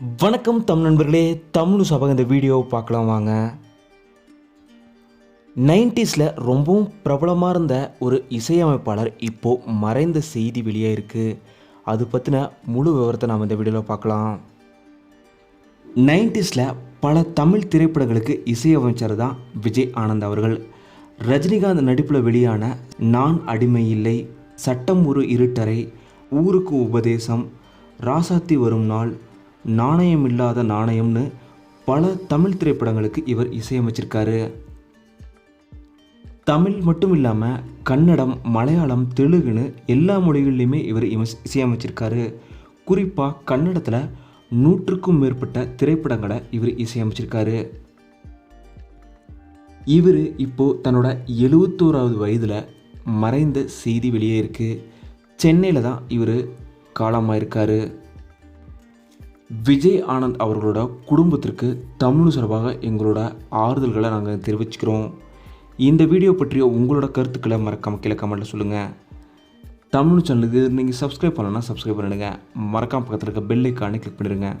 வணக்கம் தமிழ் நண்பர்களே தமிழ் சபக இந்த வீடியோவை பார்க்கலாம் வாங்க. நைன்டிஸில் ரொம்பவும் பிரபலமாக இருந்த ஒரு இசையமைப்பாளர் இப்போது மறைந்த செய்தி வெளியே இருக்குது அது பற்றின முழு விவரத்தை நாம் இந்த வீடியோவில் பார்க்கலாம். நைன்டிஸில் பல தமிழ் திரைப்படங்களுக்கு இசையமைச்சர் தான் விஜய் ஆனந்த் அவர்கள். ரஜினிகாந்த் நடிப்பில் வெளியான நான் அடிமை இல்லை சட்டம் ஒரு இருட்டரை ஊருக்கு உபதேசம் ராசாத்தி வரும் நாள் நாணயம் இல்லாத நாணயம்னு பல தமிழ் திரைப்படங்களுக்கு இவர் இசையமைச்சிருக்காரு. தமிழ் மட்டும் இல்லாமல் கன்னடம் மலையாளம் தெலுங்குன்னு எல்லா மொழிகள்லையுமே இவர் இமஸ்- இசையமைச்சிருக்காரு. குறிப்பாக கன்னடத்தில் நூற்றுக்கும் மேற்பட்ட திரைப்படங்களை இவர் இசையமைச்சிருக்காரு. இவர் இப்போது தன்னோட எழுவத்தோராவது வயதில் மறைந்த செய்தி வெளியே இருக்குது சென்னையில் தான் இவர் காலமாயிருக்காரு. விஜய் ஆனந்த் அவர்களோட குடும்பத்திற்கு தமிழ் சார்பாக எங்களோட ஆறுதல்களை நாங்கள் தெரிவிச்சுக்கிறோம். இந்த வீடியோ பற்றிய உங்களோட கருத்துக்களை மறக்காமல் கீழே கமெண்ட்டில் சொல்லுங்கள் தமிழ் சேனலுக்கு நீங்கள் சப்ஸ்கிரைப் பண்ணலன்னா சப்ஸ்கிரைப் பண்ணிடுங்க. மறக்காம பக்கத்தில் இருக்க பெல் ஐக்கானே கிளிக் பண்ணிடுங்க.